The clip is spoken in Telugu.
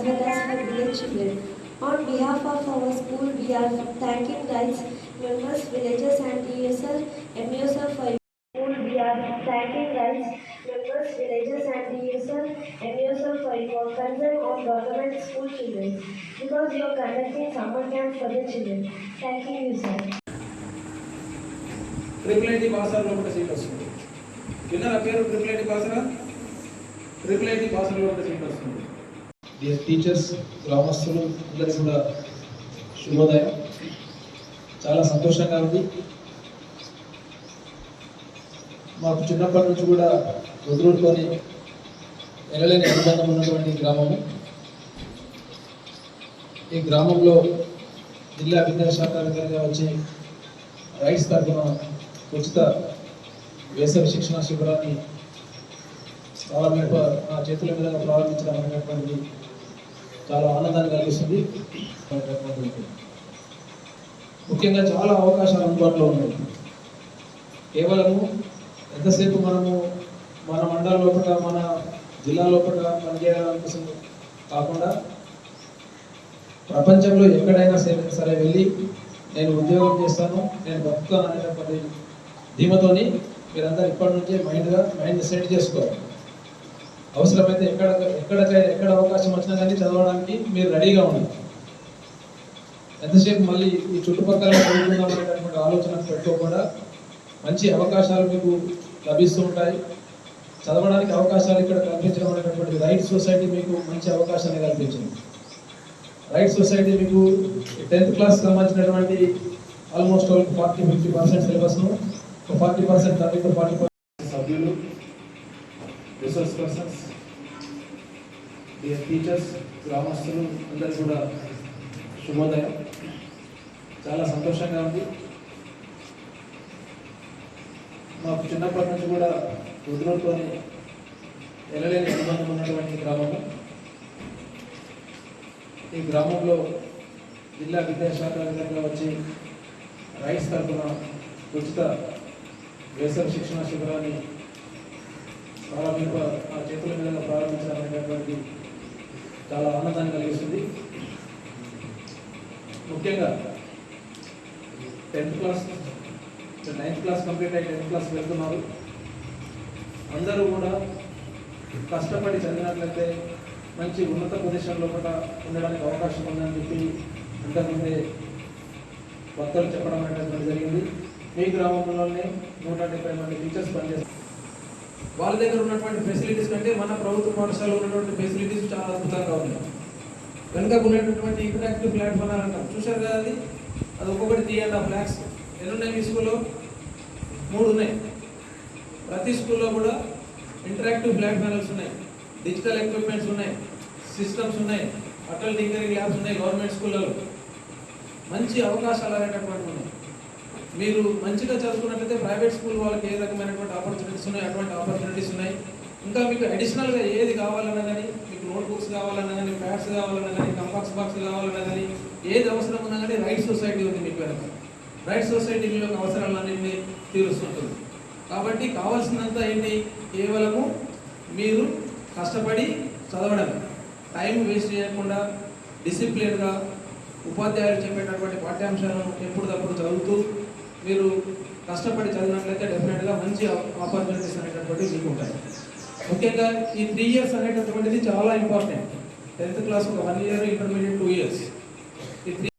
as well as for village children. On behalf of our school, we are thanking rights members, villagers and ESL, MUSL for school, we are thanking rights members, villagers and ESL, MUSL for your concern on government school children because you are conducting summer camp for the children. Thank you, sir. Triple IT పాసర్లో కూడా సీట్ వస్తుంది విన్నారా పేరు ట్రిపుల్ ఐటీ పాసరా ట్రిపుల్ ఐటీ పాసర్లో కూడా సీట్ వస్తుంది డియర్ టీచర్స్ గ్రామస్తులు అందరికీ కూడా శుభోదయం. చాలా సంతోషంగా ఉంది. మాకు చిన్నప్పటి నుంచి కూడా వదులుకొని ఎనలేని అనుబంధం ఉన్నటువంటి గ్రామము. ఈ గ్రామంలో జిల్లా విద్యాశాఖ అధికారిగా వచ్చి రైట్స్ తరఫున ఉచిత వేసవి శిక్షణ శిబిరాన్ని ప్రారంభింప నా చేతుల మీద ప్రారంభించడం అనేటువంటిది చాలా ఆనందాన్ని కలిగిస్తుంది. ముఖ్యంగా చాలా అవకాశాలు అందుబాటులో ఉన్నాయి. కేవలము ఎంతసేపు మనము మన మండలం లోపల మన జిల్లా లోపల పనిచేయాలనిపిస్తుంది కాకుండా ప్రపంచంలో ఎక్కడైనా సరే సరే వెళ్ళి నేను ఉద్యోగం చేస్తాను నేను బతుకుతాను అనేటప్పటి ధీమతోని మీరందరూ ఇప్పటి నుంచే మైండ్గా మైండ్ సెట్ చేసుకోవాలి. అవసరమైతే ఎక్కడ ఎక్కడ ఎక్కడ అవకాశం వచ్చినా కానీ చదవడానికి మీరు రెడీగా ఉండాలి ఎంతసేపు మళ్ళీ ఈ చుట్టుపక్కల చదువుకుందాం అనేటటువంటి ఆలోచన పెట్టుకోకుండా మంచి అవకాశాలు మీకు లభిస్తూ ఉంటాయి. చదవడానికి అవకాశాలు ఇక్కడ కల్పించడం అనేటటువంటి రైట్ సొసైటీ మీకు మంచి అవకాశాన్ని కల్పించింది. రైట్ సొసైటీ మీకు టెన్త్ క్లాస్ సంబంధించినటువంటి ఆల్మోస్ట్ ఫార్టీ ఫిఫ్టీ పర్సెంట్ సిలబస్ను forty percent thirty to forty సభ్యులు రిసోర్స్ పర్సన్స్ డియర్ టీచర్స్ గ్రామస్తులు అందరూ కూడా శుభోదయం. చాలా సంతోషంగా ఉంది. మాకు చిన్నప్పటి నుంచి కూడా వదులుకొని వెళ్ళలేని సంబంధం ఉన్నటువంటి గ్రామము. ఈ గ్రామంలో జిల్లా విద్యాశాఖ విధంగా వచ్చి రైస్ తరఫున ఉచిత వేసవి శిక్షణ శిబిరాన్ని ప్రారంభింప ఆ చేతుల మీద ప్రారంభించాలనేటటువంటి చాలా ఆనందాన్ని కలిగిస్తుంది. ముఖ్యంగా tenth class ninth class complete అయ్యి టెన్త్ క్లాస్ వెళ్తున్నారు. అందరూ కూడా కష్టపడి చదివినట్లయితే మంచి ఉన్నత ప్రదేశంలో కూడా ఉండడానికి అవకాశం ఉందని చెప్పి ఇంతకుముందే వక్తలు చెప్పడం అనేటువంటి జరిగింది. మీ గ్రామంలోనే నూట డెబ్బై మంది టీచర్స్ పనిచేస్తారు. వాళ్ళ దగ్గర ఉన్నటువంటి ఫెసిలిటీస్ కంటే మన ప్రభుత్వ పాఠశాలలో ఉన్నటువంటి ఫెసిలిటీస్ చాలా అద్భుతంగా ఉన్నాయి. వెనుక ఉన్నటువంటి ఇంటరాక్టివ్ ప్లాట్ఫామ్ అని అంటాం. చూశారు కదా అది? అది ఒక్కొక్కటి త్రీ అండ్ హాఫ్ ల్యాక్స్ ఎన్ని ఉన్నాయి మీ స్కూల్లో మూడు ఉన్నాయి. ప్రతి స్కూల్లో కూడా ఇంటరాక్టివ్ ఫ్లాట్ ప్యానల్స్ ఉన్నాయి. డిజిటల్ ఎక్విప్మెంట్స్ ఉన్నాయి. సిస్టమ్స్ ఉన్నాయి. అటల్ టింకరింగ్ ల్యాబ్స్ ఉన్నాయి. గవర్నమెంట్ స్కూళ్ళలో మంచి అవకాశాలు అనేటటువంటి ఉన్నాయి. మీరు మంచిగా చదువుకున్నట్లయితే ప్రైవేట్ స్కూల్ వాళ్ళకి ఏ రకమైనటువంటి ఆపర్చునిటీస్ ఉన్నాయి అటువంటి ఆపర్చునిటీస్ ఉన్నాయి. ఇంకా మీకు అడిషనల్గా ఏది కావాలన్నా కానీ మీకు నోట్బుక్స్ కావాలన్నా కానీ ప్యాడ్స్ కావాలన్నా కానీ కంపాక్స్ బాక్స్ కావాలన్నా కానీ ఏది అవసరం ఉన్నా కానీ రైట్ సొసైటీ ఉంది మీకు వెనక. రైట్ సొసైటీ మీ యొక్క అవసరాలన్నింటినీ తీరుస్తుంటుంది. కాబట్టి కావాల్సినంత ఏంటి? కేవలము మీరు కష్టపడి చదవడం. టైం వేస్ట్ చేయకుండా డిసిప్లిన్గా ఉపాధ్యాయులు చెప్పేటటువంటి పాఠ్యాంశాలను ఎప్పటికప్పుడు చదువుతూ మీరు కష్టపడి చదివినట్లయితే డెఫినెట్గా మంచి ఆపర్చునిటీస్ అనేటటువంటి మీకు ఉంటాయి. ముఖ్యంగా ఈ త్రీ ఇయర్స్ అనేటటువంటిది చాలా ఇంపార్టెంట్ టెన్త్ క్లాస్ ఒక one year intermediate two years ఈ